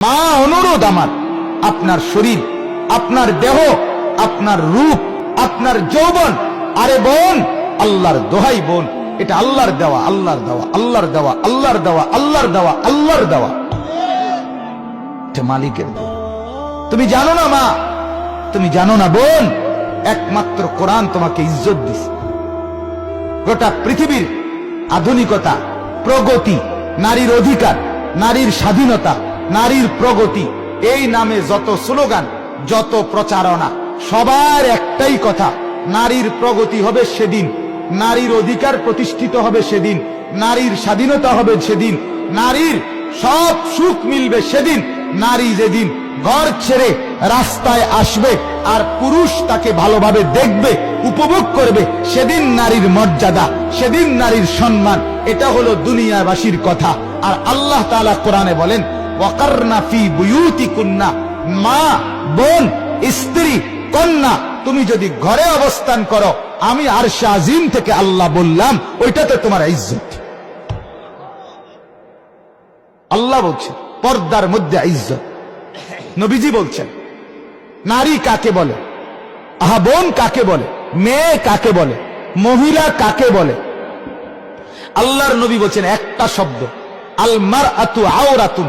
মা অনুরোধ আমার, আপনার শরীর, আপনার দেহ, আপনার রূপ, আপনার যৌবন, আরে বোন, আল্লাহর দোহাই বোন, এটা আল্লাহর দেওয়া আল্লাহর দেওয়া আল্লাহর দেওয়া আল্লাহর দেওয়া আল্লাহর দেওয়া আল্লাহর দেওয়া। মালিকের তুমি জানো না মা, তুমি জানো না বোন, একমাত্র কোরআন তোমাকে ইজ্জত দিছে। গোটা পৃথিবীর আধুনিকতা, প্রগতি, নারীর অধিকার, নারীর স্বাধীনতা নারীর প্রগতি। এই নামে যত স্লোগান, যত প্রচারণা, সবার একটাই কথা, নারীর প্রগতি হবে সেদিন, নারীর অধিকার প্রতিষ্ঠিত হবে সেদিন, নারীর স্বাধীনতা হবে সেদিন, নারীর সব সুখ মিলবে সেদিন, নারী যেদিন ঘর ছেড়ে রাস্তায় আসবে আর পুরুষ তাকে ভালোভাবে দেখবে, উপভোগ করবে, সেদিন নারীর মর্যাদা, সেদিন নারীর সম্মান, এটা হলো দুনিয়াবাসীর কথা। আর আল্লাহ তাআলা কোরআনে বলেন মা, বোন, স্ত্রী, কন্যা, তুমি যদি ঘরে অবস্থান করো, আমি আর আজিম থেকে আল্লাহ বললাম, ওইটাতে তোমার ইজ্জত। আল্লাহ বলছে, পর্দার মধ্যে ইজ্জত। নবীজি বলছেন, নারী কাকে বলে? আহা, বোন কাকে বলে? মেয়ে কাকে বলে? মহিলা কাকে বলে? আল্লাহর নবী বলছেন একটা শব্দ আলমার আতু আওরাতুন।